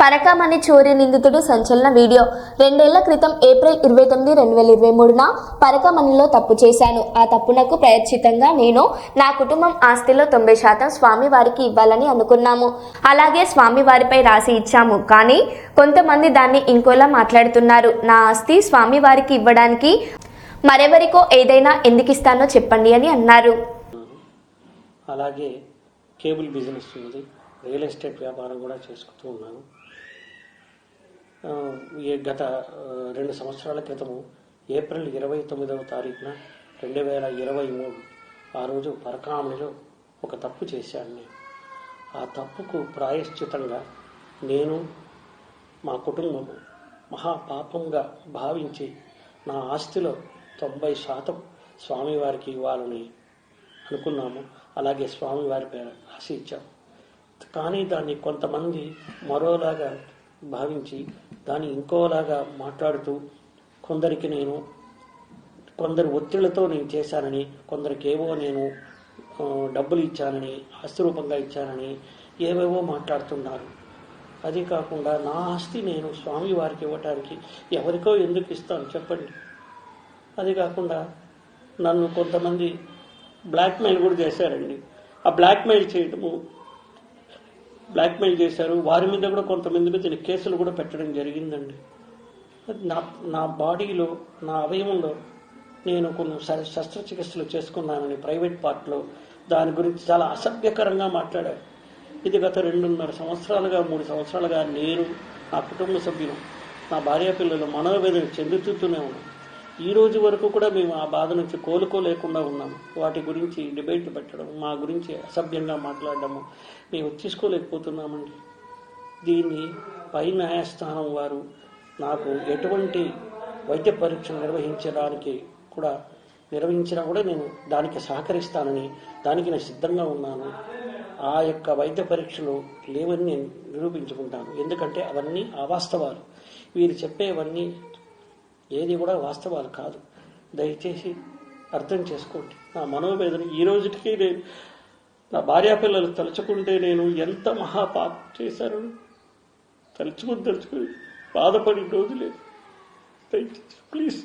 పరకామణి చోరీ నిందితుడు సంచలన వీడియో. రెండేళ్ళ క్రితం ఏప్రిల్ ఇరవై తొమ్మిది రెండు వేల ఇరవై మూడున పరకామణిలో తప్పు చేశాను. ఆ తప్పునకు ప్రయత్నితంగా నేను నా కుటుంబం ఆస్తిలో తొంభై శాతం స్వామివారికి ఇవ్వాలని అనుకున్నాము. అలాగే స్వామి వారిపై రాసి ఇచ్చాము. కానీ కొంతమంది దాన్ని ఇంకోలా మాట్లాడుతున్నారు. నా ఆస్తి స్వామి వారికి ఇవ్వడానికి మరెవరికో ఏదైనా ఎందుకు ఇస్తానో చెప్పండి అని అన్నారు. అలాగే కేబుల్ బిజినెస్ ఉంది. రియల్ ఎస్టేట్ వ్యాపారం కూడా చేసుకుంటూ ఉన్నాను. ఈ గత రెండు సంవత్సరాల క్రితము ఏప్రిల్ ఇరవై తొమ్మిదవ తారీఖున రెండు వేల ఇరవై మూడు ఆ రోజు పరకామణిలో ఒక తప్పు చేశాను నేను. ఆ తప్పుకు ప్రాయశ్చితంగా నేను మా కుటుంబము మహాపాపంగా భావించి నా ఆస్తిలో తొంభై శాతం స్వామివారికి ఇవ్వాలని అనుకున్నాము. అలాగే స్వామివారి పేరు రాసి ఇచ్చాము కానీ దాన్ని కొంతమంది మరోలాగా భావించి దాన్ని ఇంకోలాగా మాట్లాడుతూ కొందరికి నేను కొందరు ఒత్తిళ్ళతో నేను చేశానని కొందరికి ఏవో నేను డబ్బులు ఇచ్చానని ఆస్తి రూపంగా ఇచ్చానని ఏవేవో మాట్లాడుతున్నారు. అది కాకుండా నా ఆస్తి నేను స్వామి వారికి ఇవ్వటానికి ఎవరికో ఎందుకు ఇస్తాను చెప్పండి. అది కాకుండా నన్ను కొంతమంది బ్లాక్మెయిల్ కూడా చేశారండి. ఆ బ్లాక్మెయిల్ చేయటము బ్లాక్మెయిల్ చేశారు. వారి మీద కూడా కొంతమంది మీద కేసులు కూడా పెట్టడం జరిగిందండి. నా నా బాడీలో నా అవయవంలో నేను కొన్ని శ- శస్త్రచికిత్సలు చేసుకున్నానని ప్రైవేట్ పార్ట్లో దాని గురించి చాలా అసభ్యకరంగా మాట్లాడారు. ఇది గత రెండున్నర సంవత్సరాలుగా మూడు సంవత్సరాలుగా నేను నా కుటుంబ సభ్యులు నా భార్య పిల్లలు మనోవేదన చెందుతూనే ఉన్నాం. ఈ రోజు వరకు కూడా మేము ఆ బాధ నుంచి కోలుకోలేకుండా ఉన్నాము. వాటి గురించి డిబేట్ పెట్టడం మా గురించి అసభ్యంగా మాట్లాడడము మేము తీసుకోలేకపోతున్నామండి. దీన్ని పై న్యాయస్థానం వారు నాకు ఎటువంటి వైద్య పరీక్షలు నిర్వహించడానికి కూడా నిర్వహించినా కూడా నేను దానికి సహకరిస్తానని దానికి నేను సిద్ధంగా ఉన్నాను. ఆ యొక్క వైద్య పరీక్షలు లేవని నేను నిరూపించుకుంటాను. ఎందుకంటే అవన్నీ అవాస్తవాలు. వీరు చెప్పేవన్నీ ఏది కూడా వాస్తవాలు కాదు. దయచేసి అర్థం చేసుకోండి. నా మనోవేదన ఈ రోజుకి నేను నా భార్యాపిల్లలు తలుచుకుంటే నేను ఎంత మహాపాప చేశాను తలుచుకుని తలుచుకుని బాధపడి రోజు లేదు దయచేసి ప్లీజ్